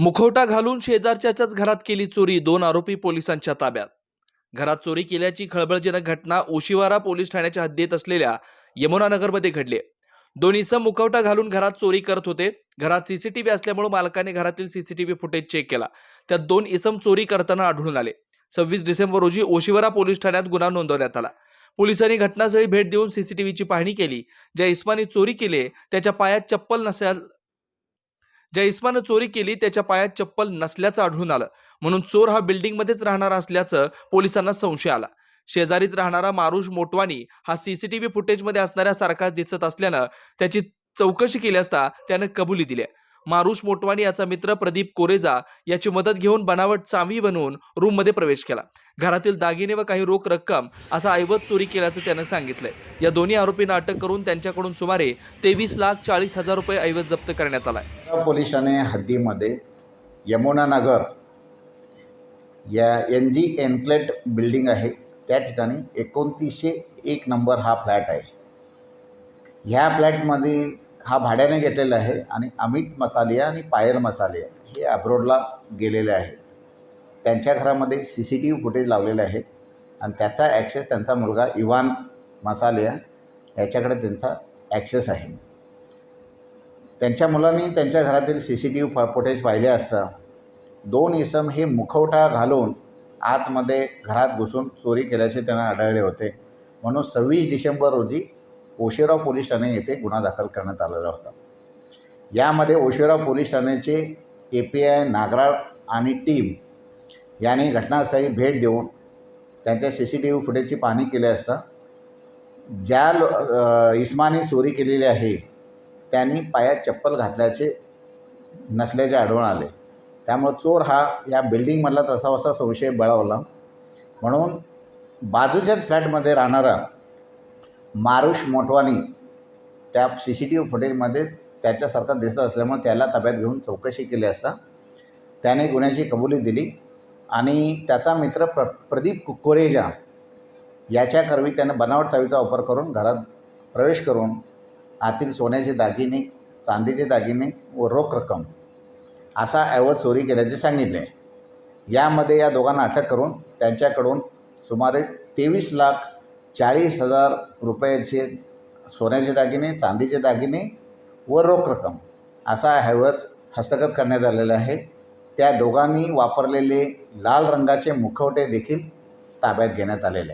मुखवटा घालून शेजारच्याच घरात केली चोरी दोन आरोपी पोलिसांच्या ताब्यात. घरात चोरी केल्याची खळबळजनक घटना ओशिवारा पोलीस ठाण्याच्या हद्दीत असलेल्या यमुनानगरमध्ये घडली. दोन इसम मुखवटा घालून घरात चोरी करत होते. घरात सीसीटीव्ही असल्यामुळे मालकाने घरातील सीसीटीव्ही फुटेज चेक केला. त्यात दोन इसम चोरी करताना आढळून आले. सव्वीस डिसेंबर रोजी ओशिवारा पोलीस ठाण्यात गुन्हा नोंदवण्यात आला. पोलिसांनी घटनास्थळी भेट देऊन सीसीटीव्हीची पाहणी केली. ज्या इस्माने चोरी केली त्याच्या पायात चप्पल नसेल ज्या इस्मानं चोरी केली त्याच्या पायात चप्पल नसल्याचं आढळून आलं. म्हणून चोर हा बिल्डिंगमध्येच राहणारा असल्याचं पोलिसांना संशय आला. शेजारीत राहणारा मारुष मोटवानी हा सीसीटीव्ही फुटेजमध्ये असणाऱ्या सारखाच दिसत असल्यानं त्याची चौकशी केली असता त्यानं कबुली दिली. मारुष मोटवानी याचा मित्र प्रदीप कोरेजा याची मदत घेऊन बनावट चावी बनवून रूममध्ये प्रवेश केला. घरातील दागिने व काही रोख रक्कम असा ऐवज चोरी केल्याचं त्यानं सांगितलंय. या दोन्ही आरोपींना अटक करून त्यांच्याकडून सुमारे तेवीस लाख चाळीस हजार रुपये ऐवज जप्त करण्यात आलाय. पोलिसाने हद्दीमध्ये यमुनानगर या एन जी एनक्लेट बिल्डिंग आहे. त्या ठिकाणी एकोणतीसशे एक नंबर हा फ्लॅट आहे. ह्या फ्लॅटमध्ये हा भाड्याने घेतलेला आहे आणि अमित मसालिया आणि पायल मसालिया हे अब्रोडला गेलेले आहेत. त्यांच्या घरामध्ये C C T V footage लावलेले आहेत आणि त्याचा ॲक्सेस त्यांचा मुलगा इवान मसालिया याच्याकडे त्यांचा ॲक्सेस आहे. त्यांच्या मुलांनी त्यांच्या घरातील C C T V footage पाहिले असता दोन इसम हे मुखवटा घालून आतमध्ये घरात घुसून चोरी केल्याचे त्यांना आढळले होते. म्हणून सव्वीस डिसेंबर रोजी ओशिराव पोलीस ठाणे येथे गुन्हा दाखल करण्यात आलेला होता. यामध्ये ओशिराव पोलीस ठाण्याचे ए पी आय नागराळ आणि टीम यांनी घटनास्थळी भेट देऊन त्यांच्या सी सी टी व्ही फुटेजची पाहणी केली असता ज्या लो इस्माने चोरी केलेली आहे त्यांनी पायात चप्पल घातल्याचे नसल्याचे आढळून आले. त्यामुळं चोर हा या बिल्डिंगमधला तसावसा संशय बळावला. म्हणून बाजूच्याच फ्लॅटमध्ये राहणारा मारुष मोटवानी त्या सी सी टी व्ही फुटेजमध्ये त्याच्यासारखा दिसत असल्यामुळे त्याला ताब्यात घेऊन चौकशी केली असता त्याने गुन्ह्याची कबुली दिली. आणि त्याचा मित्र प्र प्रदीप कुकोरेजा याच्याकरवी त्यानं बनावट चावीचा वापर करून घरात प्रवेश करून आतील सोन्याचे दागिने चांदीचे दागिने व रोख रक्कम असा ऐवज चोरी केल्याचे सांगितले. यामध्ये या दोघांना अटक करून त्यांच्याकडून सुमारे तेवीस लाख चाळीस हजार रुपयाचे सोन्याचे दागिने चांदीचे दागिने व रोख रक्कम. असा ऐवज हस्तगत करण्यात आलेला आहे. त्या दोघांनी वापरलेले लाल रंगाचे मुखवटे देखील ताब्यात घेण्यात आलेले आहे